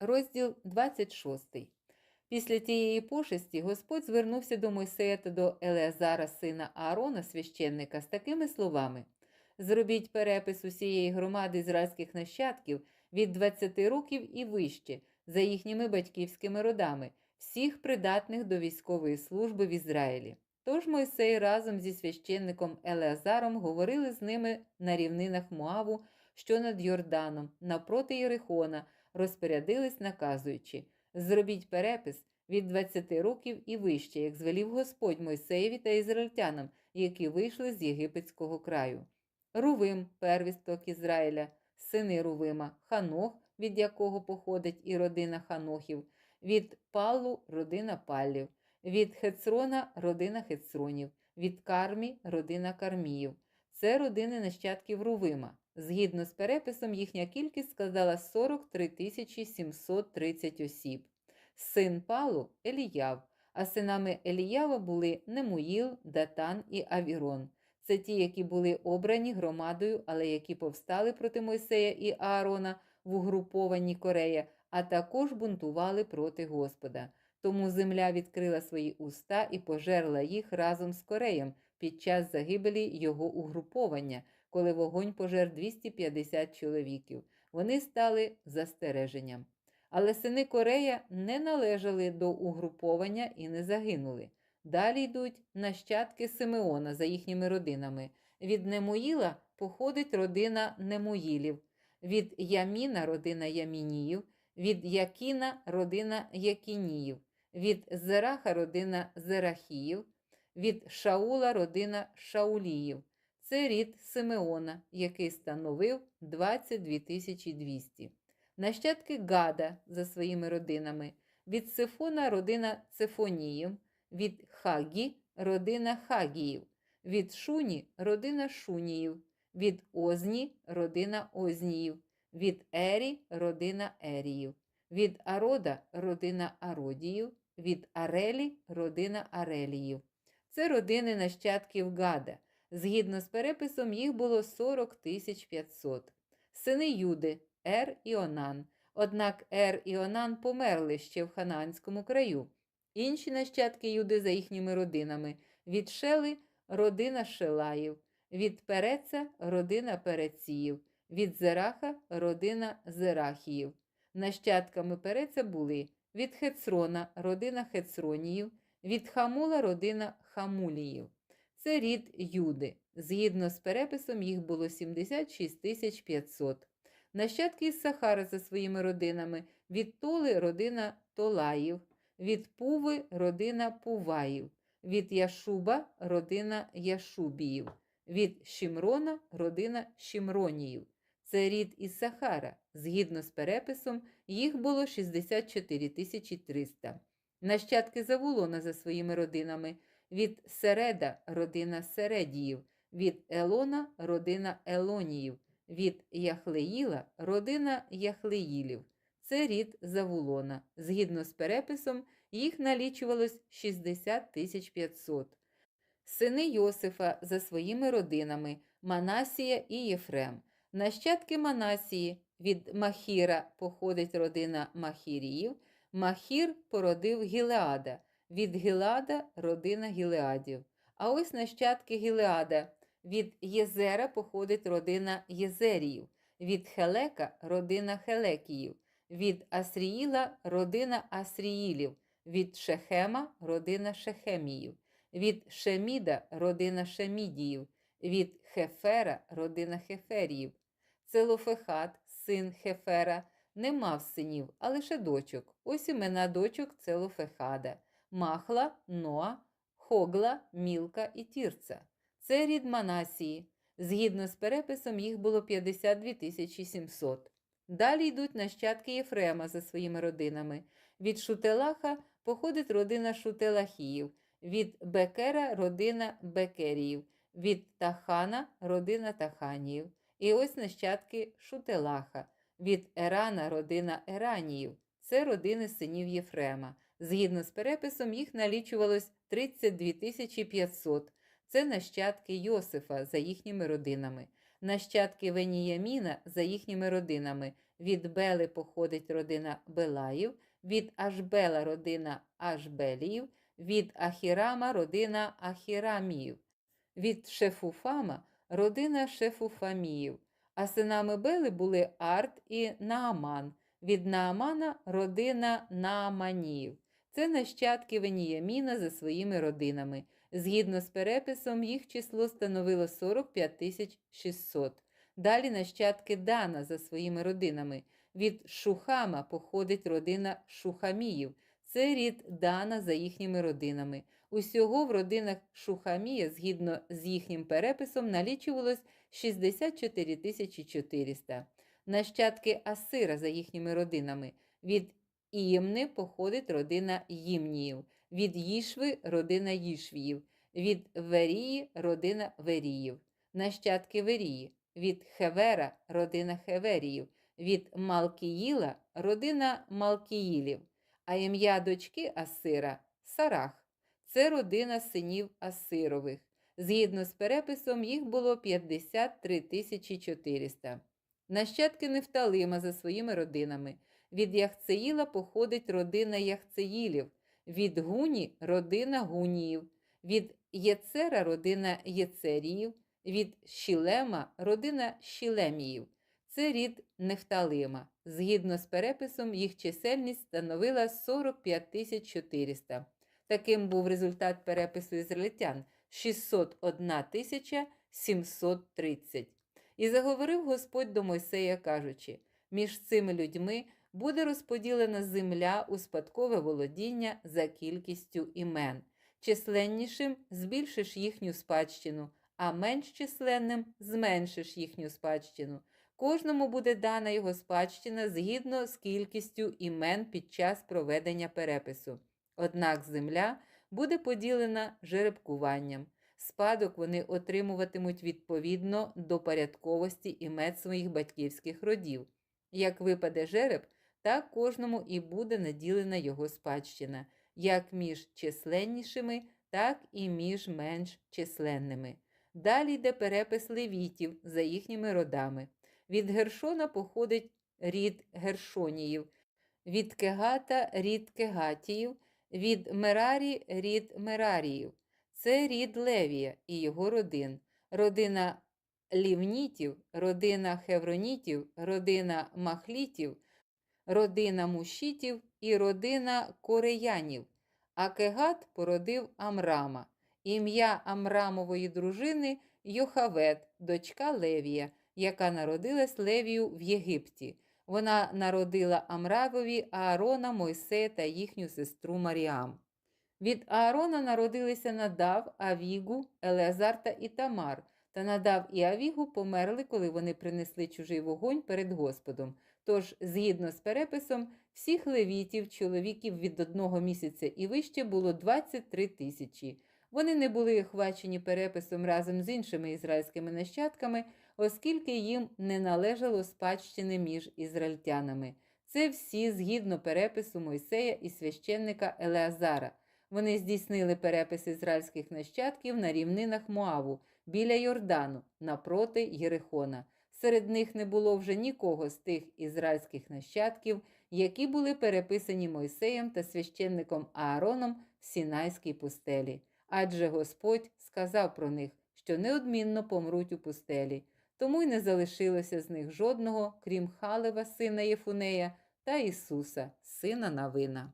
Розділ 26. Після тієї пошесті Господь звернувся до Мойсея та до Елеазара, сина Аарона, священника, з такими словами: Зробіть перепис усієї громади ізраїльських нащадків від 20 років і вище, за їхніми батьківськими родами, всіх придатних до військової служби в Ізраїлі. Тож Мойсей разом зі священником Елеазаром говорили з ними на рівнинах Моаву, що над Йорданом, навпроти Єрихона, розпорядились, наказуючи зробіть перепис від 20 років і вище, як звелів Господь Мойсеєві та ізраїльтянам, які вийшли з єгипетського краю. Рувим, первісток Ізраїля, сини Рувима, Ханох, від якого походить і родина Ханохів, від Палу родина Паллів, від Хецрона родина Хецронів, від Кармі родина Карміїв. Це родини нащадків Рувима. Згідно з переписом, їхня кількість складала 43 тисячі 730 осіб. Син Палу Еліяв, а синами Еліява були Немуїл, Датан і Авірон. Це ті, які були обрані громадою, але які повстали проти Мойсея і Аарона в угрупованні Корея, а також бунтували проти Господа. Тому земля відкрила свої уста і пожерла їх разом з Кореєм під час загибелі його угруповання, коли вогонь пожер 250 чоловіків. Вони стали застереженням. Але сини Корея не належали до угруповання і не загинули. Далі йдуть нащадки Симеона за їхніми родинами. Від Немуїла походить родина Немуїлів, від Яміна родина Ямініїв, від Якіна родина Якініїв, від Зераха родина Зерахіїв, від Шаула родина Шауліїв. Це рід Симеона, який становив 22 200. Нащадки Гада за своїми родинами, від Сифона родина Цефоніїв, від Хагі родина Хагіїв, від Шуні родина Шуніїв, від Озні родина Озніїв, від Ері родина Еріїв, від Арода родина Ародіїв, від Арелі родина Ареліїв. Це родини нащадків Гада. Згідно з переписом, їх було 40 500. Сини Юди, Ер і Онан. Однак Ер і Онан померли ще в Хананському краю. Інші нащадки Юди за їхніми родинами від Шели родина Шелаїв, від Переца родина Переціїв, від Зераха родина Зерахіїв. Нащадками Переца були від Хецрона родина Хецроніїв, від Хамула родина Хамуліїв. Це рід Юди. Згідно з переписом, їх було 76 500. Нащадки із Сахара за своїми родинами від Толи родина Толаїв, від Пуви родина Пуваїв, від Яшуба родина Яшубіїв, від Шімрона родина Шімроніїв. Це рід із Сахара. Згідно з переписом, їх було 64 300. Нащадки Завулона за своїми родинами від Середа родина Середіїв, від Елона родина Елоніїв, від Яхлеїла родина Яхлеїлів. Це рід Завулона. Згідно з переписом, їх налічувалось 60 500. Сини Йосифа за своїми родинами Манасія і Єфрем. Нащадки Манасії від Махіра походить родина Махіріїв. Махір породив Гілеада, від Гілеада родина Гілеадів. А ось нащадки Гілеада. Від Єзера походить родина Єзеріїв, від Хелека родина Хелекіїв, від Асріїла родина Асріїлів, від Шехема родина Шехеміїв, від Шеміда родина Шемідіїв, від Хефера родина Хеферіїв. Целофехат, син Хефера, не мав синів, а лише дочок. Ось імена дочок Целофехада, Махла, Ноа, Хогла, Мілка і Тірца. Це рід Манасії. Згідно з переписом, їх було 52 700. Далі йдуть нащадки Єфрема за своїми родинами. Від Шутелаха походить родина Шутелахіїв, від Бекера родина Бекеріїв, від Тахана родина Таханіїв. І ось нащадки Шутелаха, від Ерана родина Ераніїв. Це родини синів Єфрема. Згідно з переписом, їх налічувалось 32 500. Це нащадки Йосифа за їхніми родинами, нащадки Веніяміна за їхніми родинами, Від Бели походить родина Белаїв, від Ашбела родина Ашбеліїв, від Ахірама родина Ахіраміїв, від Шефуфама родина Шефуфаміїв. А синами Бели були Арт і Нааман. Від Наамана родина Нааманіїв. Це нащадки Веніяміна за своїми родинами. Згідно з переписом, їх число становило 45 600. Далі нащадки Дана за своїми родинами. Від Шухама походить родина Шухаміїв. Це рід Дана за їхніми родинами. Усього в родинах Шухамія, згідно з їхнім переписом, налічувалось 64 400. Нащадки Асира за їхніми родинами. Від Іємни походить родина Їмніїв, від Їшви родина Їшвіїв, від Верії родина Веріїв, нащадки Верії, від Хевера родина Хеверіїв, від Малкіїла родина Малкіїлів, а ім'я дочки Асира Сарах. Це родина синів Асирових. Згідно з переписом, їх було 53 400. Нащадки Нефталима за своїми родинами. Від Яхцеїла походить родина Яхцеїлів, від Гуні родина Гуніїв, від Єцера родина Єцеріїв, від Щілема родина Щілеміїв. Це рід Нефталима. Згідно з переписом, їх чисельність становила 45 400. Таким був результат перепису ізраїльтян 601 730. І заговорив Господь до Мойсея, кажучи: між цими людьми буде розподілена земля у спадкове володіння за кількістю імен. Численнішим збільшиш їхню спадщину, а менш численним зменшиш їхню спадщину. Кожному буде дана його спадщина згідно з кількістю імен під час проведення перепису. Однак земля буде поділена жеребкуванням. Спадок вони отримуватимуть відповідно до порядковості імен своїх батьківських родів. Як випаде жереб, так кожному і буде наділена його спадщина, як між численнішими, так і між менш численними. Далі йде перепис левітів за їхніми родами. Від Гершона походить рід Гершоніїв, від Кегата рід Кегатіїв, від Мерарі рід Мераріїв. Це рід Левія і його родин, родина лівнітів, родина хевронітів, родина махлітів, родина мушітів і родина кореянів. А Кегат породив Амрама. Ім'я Амрамової дружини Йохавет, дочка Левія, яка народилась Левію в Єгипті. Вона народила Амравові Аарона, Мойсея та їхню сестру Маріам. Від Аарона народилися Надав, Авігу, Елеазар та Ітамар. Та Надав і Авігу померли, коли вони принесли чужий вогонь перед Господом. Тож, згідно з переписом, всіх левітів, чоловіків від одного місяця і вище було 23 тисячі. Вони не були охвачені переписом разом з іншими ізраїльськими нащадками, оскільки їм не належало спадщини між ізраїльтянами. Це всі згідно перепису Мойсея і священника Елеазара. Вони здійснили перепис ізраїльських нащадків на рівнинах Моаву біля Йордану напроти Єрихона. Серед них не було вже нікого з тих ізраїльських нащадків, які були переписані Мойсеєм та священником Аароном в Сінайській пустелі. Адже Господь сказав про них, що неодмінно помруть у пустелі, тому й не залишилося з них жодного, крім Халева, сина Єфунея, та Ісуса, сина Навина.